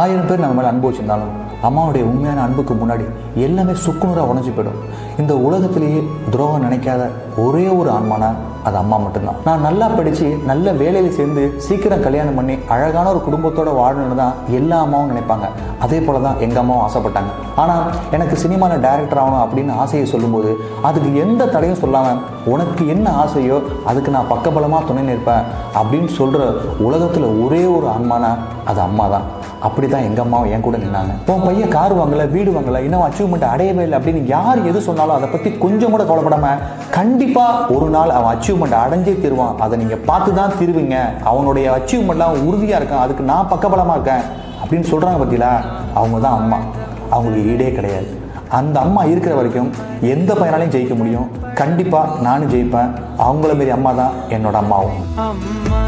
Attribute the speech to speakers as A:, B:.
A: ஆயிரம் பேர் நம்ம மேலே அன்பு வச்சுருந்தாலும் அம்மாவுடைய உண்மையான அன்புக்கு முன்னாடி எல்லாமே சுக்குநூறாக உணஞ்சு போயிடும். இந்த உலகத்திலேயே துரோகம் நினைக்காத ஒரே ஒரு ஆன்மானா அது அம்மா மட்டும்தான். நான் நல்லா படித்து நல்ல வேலையில் சேர்ந்து சீக்கிரம் கல்யாணம் பண்ணி அழகான ஒரு குடும்பத்தோடு வாழணும்னு தான் எல்லா அம்மாவும் நினைப்பாங்க. அதே போல தான் எங்கள் அம்மாவும் ஆசைப்பட்டாங்க. ஆனால் எனக்கு சினிமாவில் டைரக்டர் ஆகணும் அப்படின்னு ஆசையை சொல்லும்போது அதுக்கு எந்த தடையும் சொல்லாமல் உனக்கு என்ன ஆசையோ அதுக்கு நான் பக்கபலமாக துணை நிற்பேன் அப்படின்னு சொல்கிற உலகத்தில் ஒரே ஒரு ஆன்மானா அது அம்மா தான் அப்படி தான் எங்கள் அம்மாவும் என் கூட நின்னாங்க. உன் பையன் கார் வாங்கல வீடு வாங்கல இன்னும் அச்சீவ்மெண்ட் அடையவே இல்லை அப்படின்னு யார் எது சொன்னாலும் அதை பற்றி கொஞ்சம் கூட கவலைப்படாமல் கண்டிப்பாக ஒரு நாள் அவன் அச்சீவ்மெண்ட் அடைஞ்சே தருவான். அதை நீங்கள் பார்த்து தான் திருவிங்க. அவனுடைய அச்சீவ்மெண்ட்லாம் உறுதியாக இருக்கான் அதுக்கு நான் பக்கபலமாக இருக்கேன். அப்படின்னு சொல்கிறாங்க பார்த்தீங்களா அவங்க தான் அம்மா. அவங்களுக்கு ஈடே கிடையாது. அந்த அம்மா இருக்கிற வரைக்கும் எந்த பையனாலையும் ஜெயிக்க முடியும். கண்டிப்பாக நானும் ஜெயிப்பேன். அவங்கள மாரி அம்மா தான் என்னோட அம்மாவும்.
B: அம்மா.